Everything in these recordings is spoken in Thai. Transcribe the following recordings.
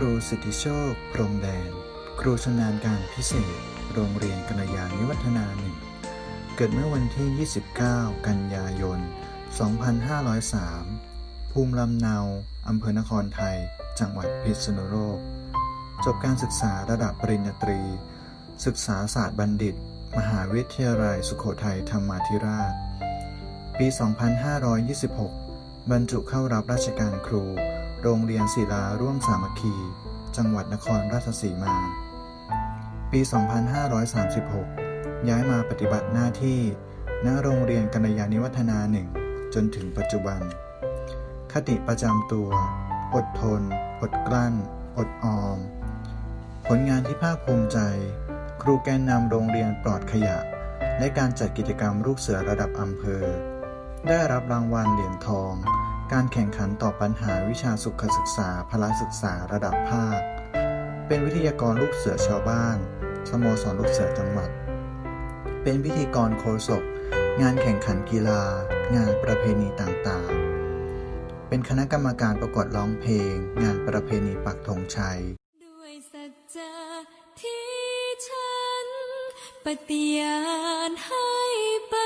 ครูสิทธิโชค พรหมแดน ครูชำนาญการพิเศษ โรงเรียนกัลยาณิวัฒนาหนึ่ง เกิดเมื่อวันที่ 29 กันยายน 2503 ภูมิลำเนา อำเภอนครไทย จังหวัดพิษณุโลก จบการศึกษาระดับปริญญาตรี ศึกษาศาสตร์บัณฑิต มหาวิทยาลัยสุโขทัยธรรมาธิราช ปี 2526 บรรจุเข้ารับราชการครู โรงเรียนศิลาร่วมสามัคคี จังหวัดนครราชสีมา ปี 2536 ย้ายมาปฏิบัติหน้าที่ณโรงเรียนกัลยาณิวัฒนาหนึ่งจนถึงปัจจุบัน คติประจำตัว อดทน อดกลั้น อดออม ผลงานที่ภาคภูมิใจ ครูแกนนำโรงเรียนปลอดขยะ และการจัดกิจกรรมลูกเสือระดับอำเภอ ได้รับรางวัลเหรียญทอง การแข่งขันต่อปัญหาวิชาสุขศึกษาพละศึกษาระดับภาค เป็นวิทยากรลูกเสือชาวบ้าน สโมสรลูกเสือจังหวัด เป็นพิธีกรโฆษกงานแข่งขันกีฬา งานประเพณีต่างๆ เป็นคณะกรรมการประกวดร้องเพลง งานประเพณีปักธงชัย ด้วยสัจจะที่ฉันปฏิญาณให้ไป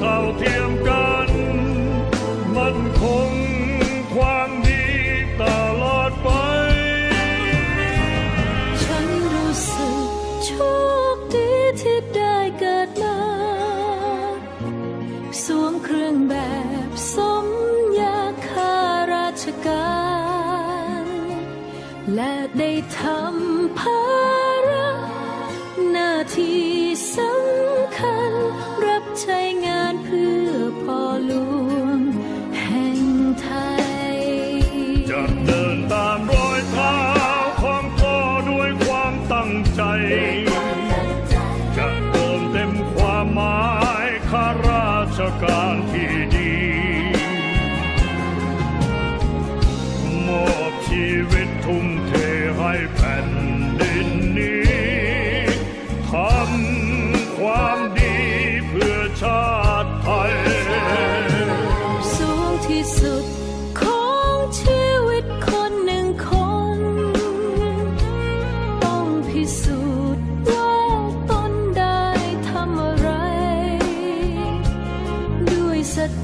ท่าเทียมกัน มันคงความดีตลอดไป ฉันรู้สึกโชคดีที่ได้เกิดมาสวมเครื่องแบบสมยาคาราชการ และได้ทำภาระหน้าที่ ข้าราชการที่ดีมอบชีวิตทุ่มเทให้แผ่นดินนี้ทำความดีเพื่อชาติไทยสูงที่สุด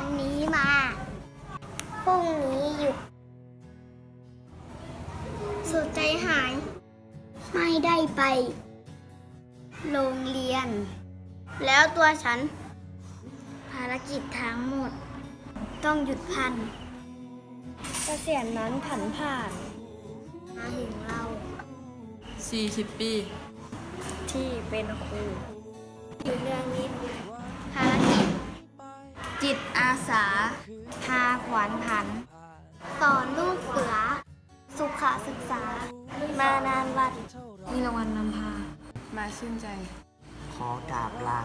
วันนี้มาพรุ่งนี้หยุด สุดใจหาย ไม่ได้ไป โรงเรียน แล้วตัวฉัน ภารกิจทั้งหมด ต้องหยุดพันเกษียณนั้นผันผ่าน มาถึงเรา 40 ปี ที่เป็นครูอยู่เรื่องนี้ภารกิจ จิตอาสา พาขวัญผัน สอนลูกเสือ สุขศึกษา มานานวัดมีรางวัลนำพา มาชื่นใจ ขอกราบลา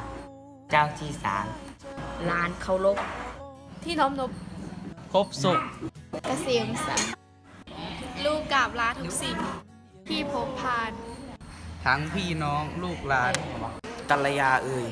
เจ้าที่สามลานเคารพที่น้อมนบพบสุขเกษมสันต์ลูกกราบลาทุกสิ่ง ที่พบผ่าน ทั้งพี่น้องลูกหลานกัลยาเอ่ย